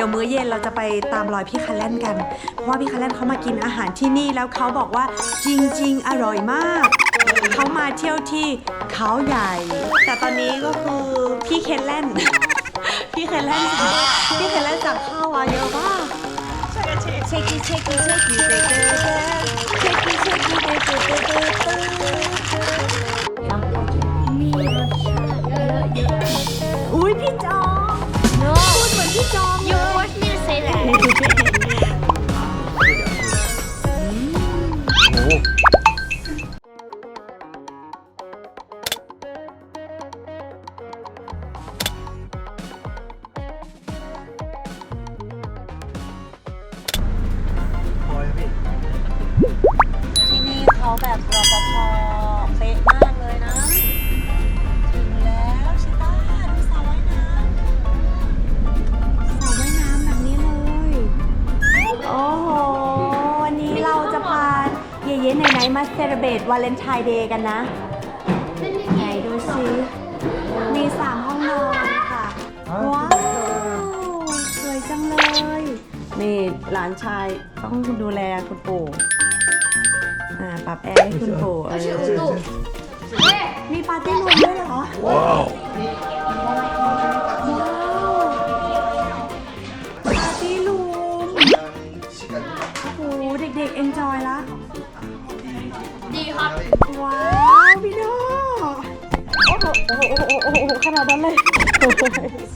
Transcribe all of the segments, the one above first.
ดี๋ยวมื้อเย็นเราจะไปตามรอยพี่คันแลนกัน เพราะว่าพี่คันแลนเขามากินอาหารที่นี่แล้วเขาบอกว่าจริง ๆ อร่อยมาก เขามาเที่ยวที่เขาใหญ่ แต่ตอนนี้ก็คือพี่เคนแลนพี่เคนแลนสั่งพี่เคนแลนสั่งข้าวมาเยอะมากเช็คกี้เช็คกี้เช็คกี้เช็คกี้เช็คกี้เช็คกี้เช็คกี้เช็คกี้อุ้ มาเซเลบรตวาเลนไทน์เดย์กันนะ ไหนดูสิมีสามห้องนอนค่ะ ว้าว สวยจังเลย นี่หลานชายต้องดูแลคุณปู่อ่าปรับแอร์ให้คุณปู่เออ มีปาร์ตี้รูมด้วยเหรอ ว้าว โอ้โหโอ้โหโอ้โหโอ้โหขนาดนั้นเลย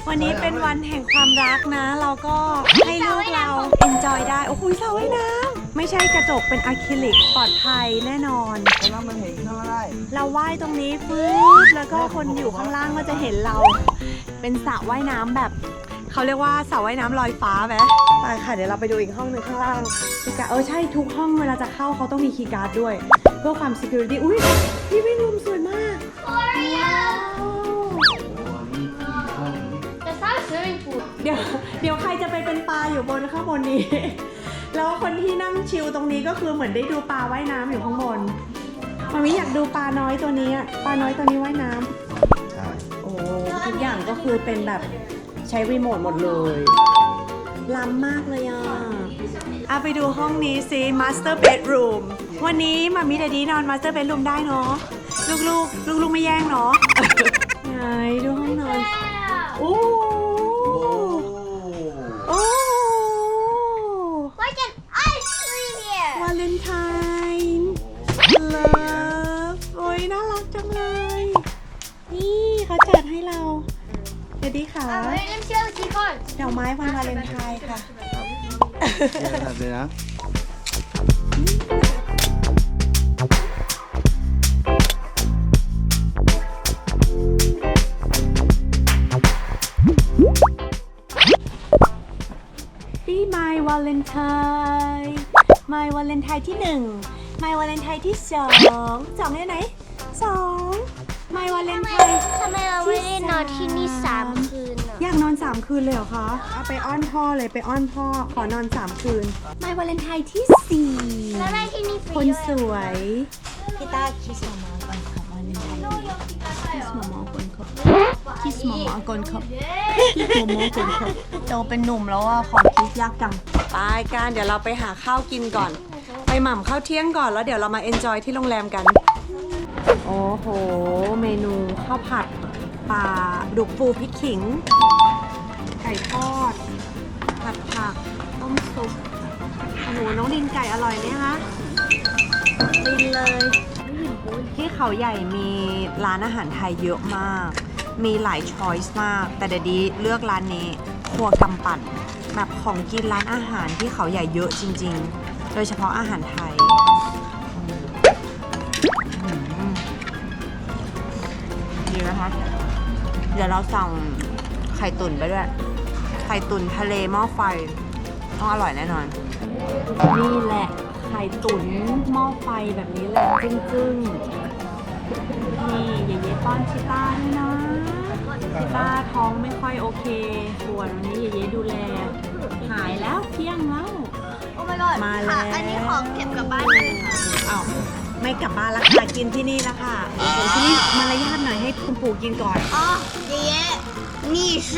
วันนี้เป็นวันแห่งความรักนะ เราก็ให้ลูกเราเอนจอยได้ โอ้โหสระว่ายน้ำไม่ใช่กระจกเป็นอะคริลิกปลอดภัยแน่นอนแล้วมันเห็นข้างได้เราว่ายตรงนี้ฟืบแล้วก็คนอยู่ข้างล่างก็จะเห็นเรา เป็นสระว่ายน้ำแบบ เขาเรียกว่าสระว่ายน้ำลอยฟ้าไหมไปค่ะเดี๋ยวเราไปดูอีกห้องหนึ่งข้างล่างคีย์การ์ดเออใช่ทุกห้องเวลาจะเข้าเขาต้องมีคีย์การ์ดด้วย เพื่อความ security อุ้ยพี่วิรูมสวยมาก That's not a swimming pool. เดี๋ยวเดี๋ยวใครจะไปเป็นปลาอยู่บนข้างบนนี้ แล้วคนที่นั่งชิลตรงนี้ก็คือเหมือนได้ดูปลาว่ายน้ำอยู่ข้างบนมามิอยากดูปลาน้อยตัวนี้อะปลาน้อยตัวนี้ว่ายน้ำใช่โอ้ทุกอย่างก็คือเป็นแบบใช้รีโมทหมดเลยล้ำมากเลยอะเอาไปดูห้องนี้สิ Master Bedroom วันนี้มามิเดดีนอน Master Bedroom ได้เนาะลูกๆ ลูกๆ ไม่แย่งเนาะ ไหนดูห้องนอนโอ้ สวัสดีค่ะ Aber in dem Schirm ist die Kreuz. ดอกไม้วันวาเลนไทน์ค่ะ เดี๋ยวนะเดี๋ยวนะนี่ My Valentine My Valentine ที่หนึ่ง My Valentine ที่สองสองอยู่ไหนสอง ไม่วาเลนไทน์ทำไมเราไม่ได้นอนที่นี่สามคืนอะอยากนอนสามคืนเลยเหรอคะเอาไปอ้อนพ่อเลยไปอ้อนพ่อขอนอนสามคืน ไม่วาเลนไทน์ที่สี่แล้วได้ที่นี่ฟรีคนด้วยสวยพี่ต้าคิสหมอก่อนครับวาเลนไทน์คิสหมอก่อนครับคิสหมอก่อนครับคิสหมอก่อนครับโตเป็นหนุ่มแล้วอะขอคิสยากจังไปกันเดี๋ยวเราไปหาข้าวกินก่อน ไปหม่ำข้าวเที่ยงก่อนแล้วเดี๋ยวเรามาเอนจอยที่โรงแรมกัน โอ้โหเมนู ข้าวผัดปลาดุกฟูพริกขิง ไก่ทอด ผัดผัก ต้มซุปโอ้โหน้องดินไก่อร่อยไหมคะดินเลยที่เขาใหญ่มีร้านอาหารไทยเยอะมาก มีหลายช้อยส์มาก แต่เดี๋ยวดีเลือกร้านนี้ครัวกำปั่นแบบของกินร้านอาหารที่เขาใหญ่เยอะจริง ๆ โดยเฉพาะอาหารไทย เดี๋ยวเราสั่งไข่ตุ๋นไปด้วย ไข่ตุ๋นทะเลหม้อไฟ ต้องอร่อยแน่นอน นี่แหละไข่ตุ๋นหม้อไฟแบบนี้เลยจึ้งๆ นี่เยเย่ป้อนชิต้าด้วยนะชิต้าท้องไม่ค่อยโอเคส่วนวันนี้เยเย่ดูแล หายแล้วเที่ยงแล้ว โอ้ my god มาแล้วอันนี้ของเก็บกลับบ้านเลยค่ะ อ้าว ไม่กลับบ้านละค่ะกินที่นี่ละค่ะโอ้โหที่นี่มารยาทหน่อยให้คุณปู่กินก่อน อ๋อเย้ 你是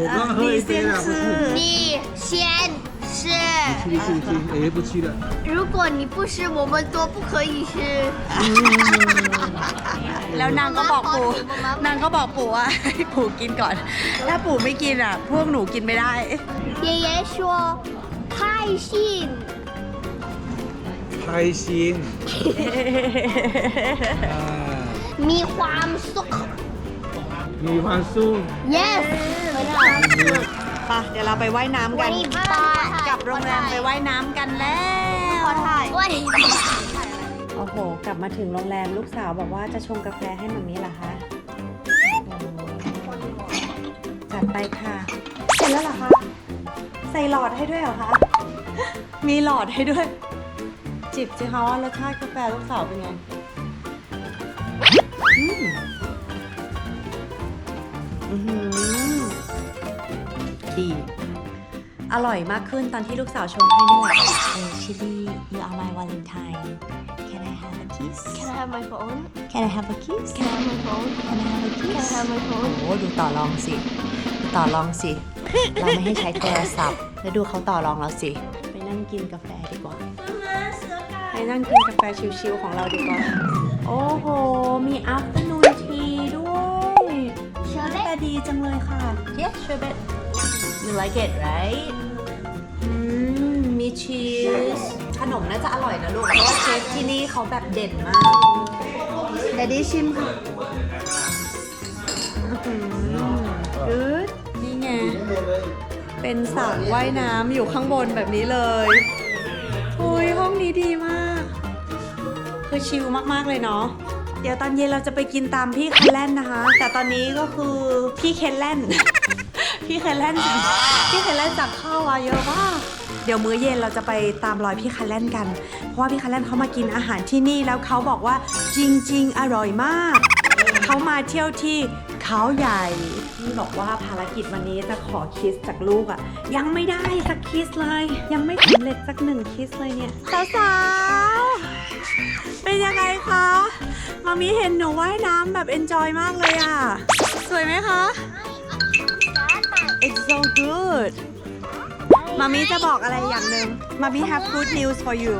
我刚喝一杯了，不去。你先吃。去去去，哎，不去了。如果你不吃，我们都不可以吃。 แล้วนางก็บอกปู่ นางก็บอกปู่ว่า ให้ปู่กินก่อน ถ้าปู่ไม่กินอ่ะ พวกหนูกินไม่ได้ 爷爷说开心， ชินอ่ามีความสุข มีความสุข yes ไปเดี๋ยวเราไปว่ายน้ำกัน วัปกักับโรงแรมไปว่ายน้ำกันแล้วขอถ่ายโอ้โห กลับมาถึงโรงแรมลูกสาวบอกว่าจะชงกาแฟให้มัมมี่เหรอคะจัดไปค่ะ เสร็จแล้วเหรอคะ ใส่หลอดให้ด้วยเหรอคะ มีหลอดให้ด้วย จิบสิคะว่ารสชาติกาแฟลูกสาวเป็นไงอืมอื้อหือดี อร่อยมากขึ้นตอนที่ลูกสาวชงให้นี่แหละเออชิลลี่ you are my valentine can I have a kiss Can I have my phone can I have a kiss Can I have my phone can I have a Can I kiss have my phone โอ้ดูต่อรองสิดูต่อรองสิ เราไม่ให้ใช้โทรศัพท์ แล้วดูเขาต่อรองเราสิ ไปนั่งกินกาแฟดีกว่า ไปนั่งกินกาแฟชิวๆของเราดีกว่า โอ้โห มี afternoon tea ด้วยหน้าตาดีจังเลยค่ะ Yes sherbet you like it right อืมมีชีส ขนมน่าจะอร่อยนะลูก เพราะว่าเชฟที่นี่เขาแบบเด่นมากแต่ดีชิมค่ะอืดนี่ไง เป็นสระว่ายน้ำอยู่ข้างบนแบบนี้เลย โอ้ยห้องนี้ดีมาก คือชิลมากๆเลยเนาะเดี๋ยวตอนเย็นเราจะไปกินตามพี่เคนแลนนะคะ แต่ตอนนี้ก็คือพี่เคนแลนพี่เคนแลนพี่เคนแลนสั่งข้าวมาเยอะมากเดี๋ยวมื้อเย็นเราจะไปตามรอยพี่คันแลนกัน เพราะว่าพี่คันแลนเขามากินอาหารที่นี่แล้วเขาบอกว่าจริง ๆ อร่อยมาก เขามาเที่ยวที่เขาใหญ่ พี่บอกว่าภารกิจวันนี้จะขอคิสจากลูกอะ่ะ ยังไม่ได้สักคิสเลย ยังไม่สำเร็จสักหนึ่งคิสเลยเนี่ยสาว เป็นยังไงคะมามีเห็นหนูว่ายน้ำแบบเอนจอยมากเลยอะ สวยไหมคะ It's so good มามีจะบอกอะไรอย่างหนึ่งมามี have good news for you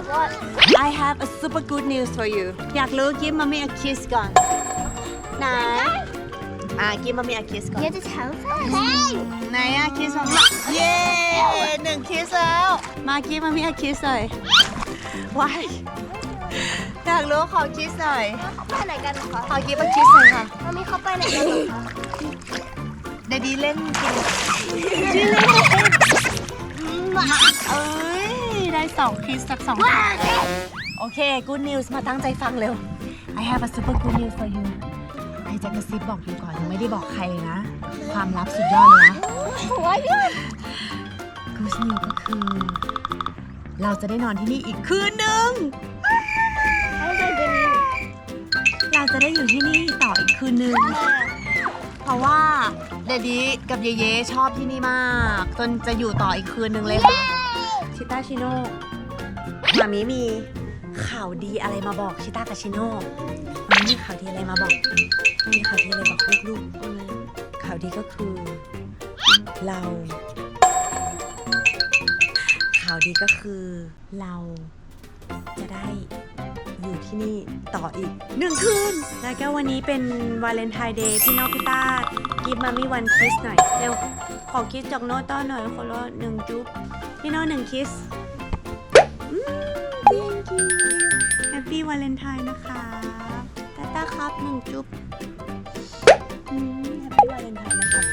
I have a super good news for you อยากรู้กิฟมามี a kiss ก่อนไหนอะกิฟมามี a kiss ก่อนอยากจะเ to tell first ไหนอะ kiss มามีเย้หนึ่ง kiss แล้ว มากิฟมามี a kiss เลย Why อยากรู้ขอ kiss หน่อย เขาไปไหนกันเหรอคะขอกิฟ a kiss หน่อยค่ะ มามีเขาไปไหนกันเหรอคะเดดดีเล่นกินชื่อเล่นเอ้ย ได้สองคิสจากสองว้าโอเค good news มาตั้งใจฟังเร็ว I have a super good news for you ไอจะกระซิบบอกอยู่ก่อนยังไม่ได้บอกใครเลยนะ ความลับสุดยอดเลยนะ หัวยืด good news ก็คือ เราจะได้นอนที่นี่อีกคืนหนึ่ง จะได้อยู่ที่นี่ต่ออีกคืนหนึ่งเพราะว่าเดดดี้กับเยเยชอบที่นี่มาก จนจะอยู่ต่ออีกคืนหนึ่งเลยค่ะ ชิต้าชิโน่มามีมีข่าวดีอะไรมาบอกชิต้ากับชิโน่มามีมีข่าวดีอะไรมาบอก มีข่าวดีอะไรบอกลูกๆบ้างไหมข่าวดีก็คือ เราข่าวดีก็คือเราจะได้ อยู่ที่นี่ต่ออีกหนึ่งคืน แล้วก็วันนี้เป็นวาเลนไทน์เดย์พี่น้องพี่ต้ากิฟมามีวันคิสหน่อย เร็ว ขอคิสจากโน้ตต้าหน่อยคนละหนึ่งจุ๊บพี่โน้ตหนึ่งคิสอืม thank you happy valentine นะคะตาต้าครับหนึ่งจุ๊บอืม happy valentine นะครับ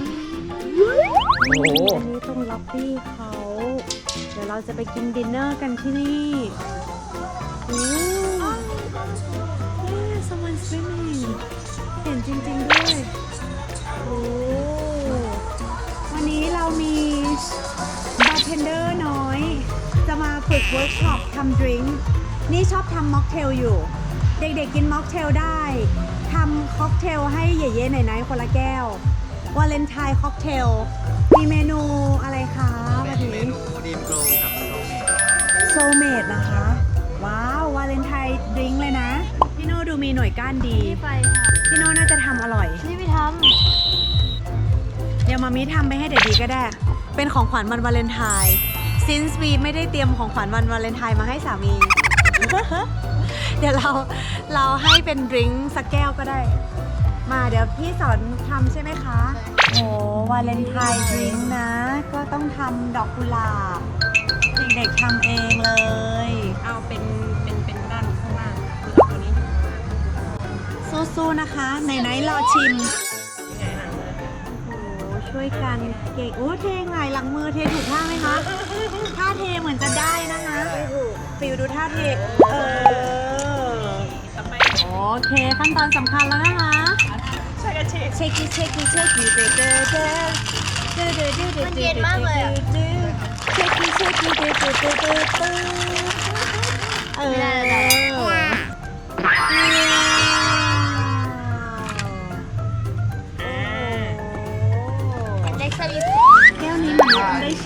อืมโอ้โห อันนี้ตรงล็อบบี้เขา เดี๋ยวเราจะไปกินดินเนอร์กันที่นี่ โอ้ yeah someone swimming เห็นจริง ๆ ด้วย โอ้ วันนี้เรามีบาร์เทนเดอร์น้อย จะมาฝึกเวิร์กช็อปทำดริงก์นี่ชอบทำม็อกเทลอยู่ เด็กๆกินม็อกเทลได้ทำค็อกเทลให้เย่ๆหน่อยๆคนละแก้ววาเลนไทน์ค็อกเทลมีเมนูอะไรคะวันนี้ดีมโกลกับโรเมทโซเมดนะคะว้าววา เลนไทน์ดริงก์เลยนะ พี่โน่ดูมีหน่วยก้านดีไปค่ะ พี่โน่น่าจะทำอร่อย นี่ไปทยวมามีทำไปให้เด็ดดีก็ได้ เป็นของขวัญวันวาเลนไทน์ since we ไม่ได้เตรียมของขวัญวันวาเลนไทน์มาให้สามี เดี๋ยวเราเราให้เป็นดริงก์สักแก้วก็ได้ มาเดี๋ยวพี่สอนทำใช่ไหมคะ โอ้วาเลนไทน์ดริงก์นะ ก็ต้องทำดอกกุหลาบ เด็กๆทำเองเลย เอาเป็นเป็นเป็น สู้ๆนะคะไหนๆรอชิมโอ้ช่วยกันเก่งโอ้เทไงหลังมือเทถูกท่าไหมคะท่าเทเหมือนจะได้นะคะฟิวดูท่าเทเออโอเคขั้นตอนสำคัญแล้วนะคะใช่กันเชฟเช็คกี้เช็คเช็คกี้เด้อเด้อเด้อเด้อเด้อเด้อเด้อมันเย็นมากเลยอะเช็คกี้เช็คกี้เด้อเด้อเด้อเด้อเด้อเอ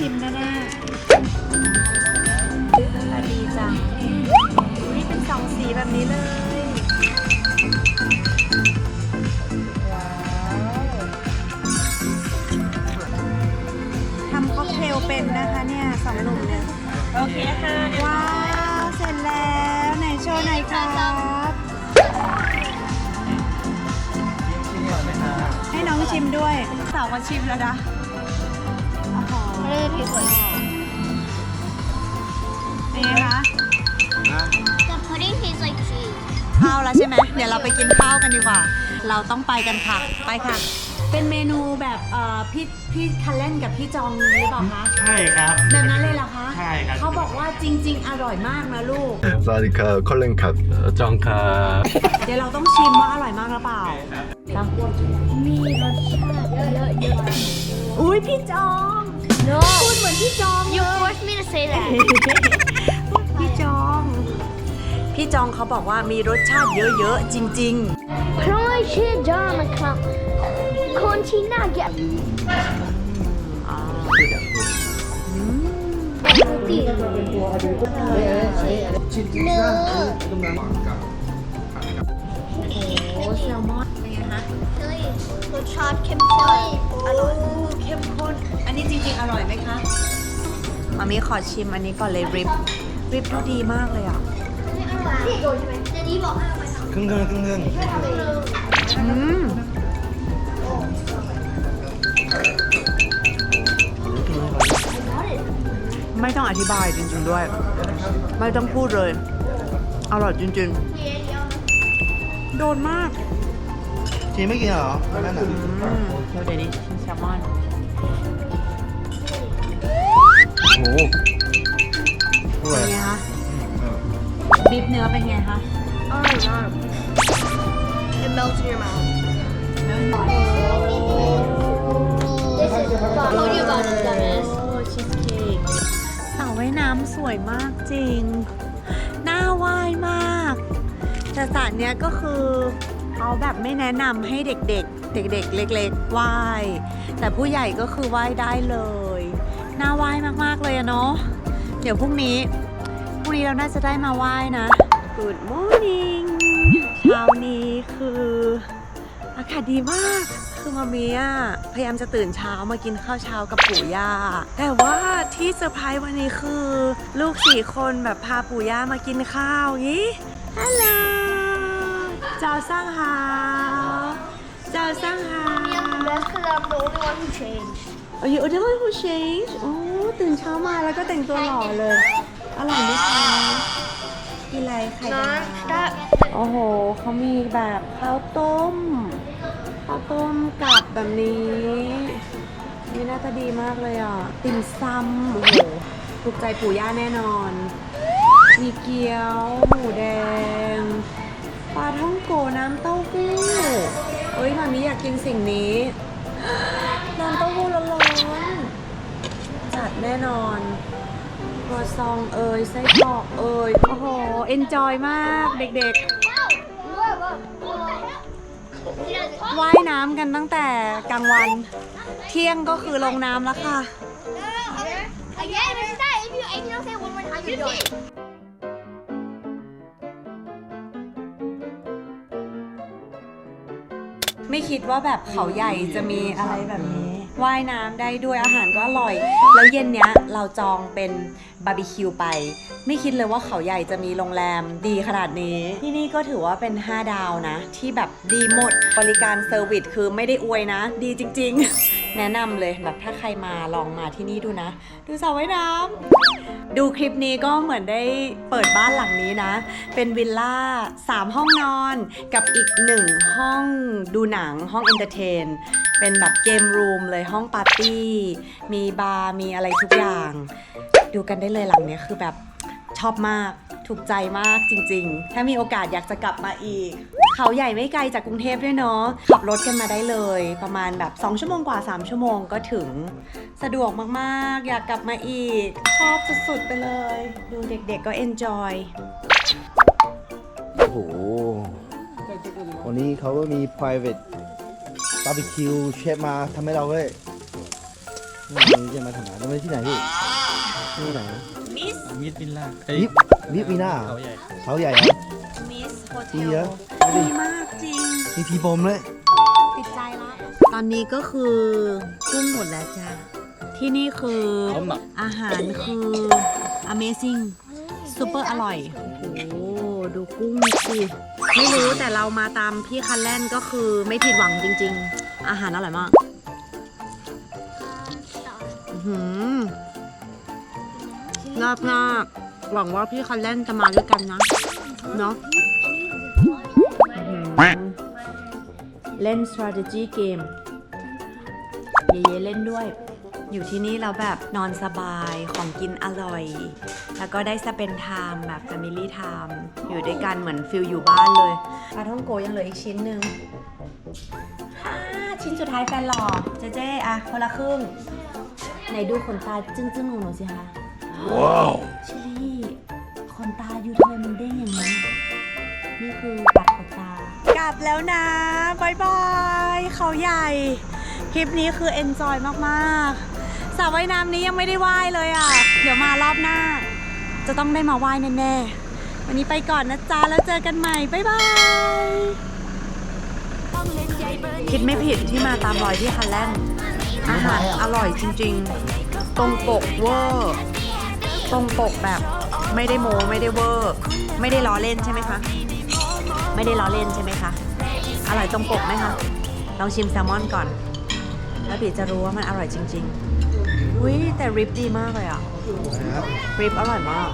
ชิมแน่ๆน่าดีจังอุ้ยเป็นสองสีแบบนี้เลยทำค็อกเทลเป็นนะคะเนี่ยสองหนุ่มเนี่ย โอเคค่ะว้าว เสร็จแล้วไหนโชว์หน่อยครับให้น้องชิมด้วย สาวมาชิมแล้วนะโอ้โห ไม่ได้ผิดเลยเป็นไงคะ The pudding tastes like cheese ข้าวแล้วใช่ไหมเดี๋ยวเราไปกินข้าวกันดีกว่า เราต้องไปกันค่ะ ไปค่ะ เป็นเมนูแบบเอ่อพี่พี่คันเล่นกับพี่จองหรือเปล่าคะ ใช่ครับ แบบนั้นเลยเหรอคะใช่ครับ เขาบอกว่าจริง ๆ อร่อยมากนะลูกสวัสดีครับคอลเลนครับจองค่ะเดี๋ยวเราต้องชิมว่าอร่อยมากหรือเปล่ามีรสชาติเยอะเยอะอุ้ยพี่จอง No พูดเหมือนพี่จอง you forced me to say that พี่จอง พี่จองเขาบอกว่ามีรสชาติเยอะๆ จริง เพราะว่าชื่อจอห์นนะครับ คนที่น่าเกลียดๆอ๋อตีเนื้อ โอ้แซลมอน เป็นไงคะรสชาติเข้มข้นอร่อยเข้มข้น อันนี้จริงๆ อร่อยไหมคะมามีขอชิมอันนี้ก่อนเลยริบริบดูดีมากเลยอะที่โดนใช่ไหมเดี๋ยวนี้บอกให้เอาไปทครึ่งครึ่งครึ่งครึ่งอืมไม่ต้องอธิบายจริงๆด้วย ไม่ต้องพูดเลย อร่อยจริงๆ โดนมาก ทีไม่กินเหรอนั่นน่ะอืมเดี๋ยวนี้ชิมแซลมอนโอ้โหอร่เป็อยนไงคะบีบเนื้อเป็นไงคะำอร่อยมาก It melts in your mouth This is I told you about it dumbass โอ้ชีสเค้กสระว่ายน้ำสวยมากจริง น่าว่ายมาก แต่สระเนี้ยก็คือ เขาแบบไม่แนะนำให้เด็กๆ เด็กๆ เล็กๆว่ายแต่ผู้ใหญ่ก็คือว่ายได้เลย น่าว่ายมากๆเลยอะเนาะเดี๋ยวพรุ่งนี้พรุ่งนี้เราน่าจะได้มาว่ายนะ Good morning เช้านี้คืออากาศดีมากคือมามีอะพยายามจะตื่นเช้ามากินข้าวเช้ากับปู่ย่า แต่ว่าที่เซอร์ไพรส์วันนี้คือ ลูกสี่คนแบบพาปู่ย่ามากินข้าวอย่างนี้ฮัลโหล เจ้าสร้างหาวเจ้าสร้างหาว That's because I'm the only one who changed โอ้ย the one who change โอ้ตื่นเช้ามาแล้วก็แต่งตัวหล่อเลย อร่อยไหมคะกินอะไรไข่ดาว that โอ้โห เขามีแบบข้าวต้ม ข้าวต้มกับแบบนี้นี่น่าจะดีมากเลยอะ ติ่มซำโอ้โหถูกใจปู่ย่าแน่นอน มีเกี๊ยว หมูแดง ปลาท่องโกน้ำเต้าหู้เอ้ยมามีอยากกินสิ่งนี้ น้ำเต้าหู้ร้อนๆจัดแน่นอนครัวซองเอ่ยไส้กรอกเอ่ยโอ้โห เอนจอยมากเด็กๆ ว่ายน้ำกันตั้งแต่กลางวัน เที่ยงก็คือลงน้ำแล้วค่ะ Again, it's that. If you, if you don't say one more time, you're done. คิดว่าแบบเขาใหญ่จะมีอะไรแบบนี้ ว่ายน้ำได้ด้วยอาหารก็อร่อย แล้วเย็นเนี้ยเราจองเป็นบาร์บีคิวไป ไม่คิดเลยว่าเขาใหญ่จะมีโรงแรมดีขนาดนี้ ที่นี่ก็ถือว่าเป็น 5 ดาวนะ ที่แบบดีหมดบริการเซอร์วิสคือไม่ได้อวยนะ ดีจริง ๆ แนะนำเลยแบบถ้าใครมาลองมาที่นี่ดูนะ ดูสระว่ายน้ำดูคลิปนี้ก็เหมือนได้เปิดบ้านหลังนี้นะ เป็นวิลล่า 3 ห้องนอนกับอีก 1 ห้องดูหนังห้องเอนเตอร์เทนเป็นแบบเกมรูมเลยห้องปาร์ตี้ มีบาร์มีอะไรทุกอย่าง ดูกันได้เลยหลังนี้คือแบบ อบมาก ถูกใจมากจริง ๆ ถ้ามีโอกาสอยากจะกลับมาอีก เขาใหญ่ไม่ไกลจากกรุงเทพด้วยเนาะ ขับรถกันมาได้เลย ประมาณแบบ 2 ชั่วโมงกว่า 3 ชั่วโมงก็ถึง สะดวกมากๆ อยากกลับมาอีก ชอบสุดๆไปเลย ดูเด็กๆก็ enjoy โอ้โห วันนี้เขาก็มี private barbecue เชฟมาทำให้เราเว้ยนี่จะมาทำอะไรเราไปที่ไหนพี่ที่ไหน มิดวิลล่าวิบวิบมีหน้าเขาใหญ่เขาใหญ่เหรอ Miss ดีเหรอ Hotel ดีมากจริง มีทีบอมเลยติดใจละตอนนี้ก็คือกุ้งหมดแล้วจ้าที่นี่คือเขาหมักอาหารคือ amazing ซูเปอร์อร่อย โอ้โหดูกุ้งสิไม่รู้แต่เรามาตามพี่คันแลนก็คือไม่ผิดหวังจริง ๆ อาหารอร่อยมาก อื้อหือ รอบหน้าหวังว่าพี่คันแลนจะมาด้วยกันนะ เนาะอื้อหือเล่น strategy game เย่ๆเล่นด้วย อยู่ที่นี่แล้วแบบนอนสบายของกินอร่อย แล้วก็ได้สเปนไทม์แบบ Family Time อยู่ด้วยกันเหมือนฟิลอยู่บ้านเลยปลาท่องโกยังเหลืออีกชิ้นหนึ่งอ่าชิ้นสุดท้ายแฟนหล่อเจ๊เจ๊อะคนละครึ่งไหนดูขนตาจึ้งๆของหนูสิคะ ว้าวชิลลี่ขนตาอยู่ทำไมมันเด้งอย่างนี้ นี่คือปัดขนตา กลับแล้วนะบายบายเขาใหญ่ คลิปนี้คือเอนจอยมากๆสระว่ายน้ำนี้ยังไม่ได้ว่ายเลยอะ เดี๋ยวมารอบหน้า จะต้องได้มาว่ายแน่ๆ วันนี้ไปก่อนนะจ๊ะ แล้วเจอกันใหม่บ๊ายบาย คิดไม่ผิดที่มาตามรอยที่คันแลนด์อาหารอร่อยจริงๆ ตรงปกเวอร์ ตรงปกแบบไม่ได้โมไม่ได้เวอร์ไม่ได้ล้อเล่นใช่ไหมคะ ไม่ได้ล้อเล่นใช่ไหมคะ อร่อยตรงปกไหมคะ ลองชิมแซลมอนก่อน แล้วบีจะรู้ว่ามันอร่อยจริง ๆ อุ้ยแต่ริบดีมากเลยอะ ริบอร่อยมาก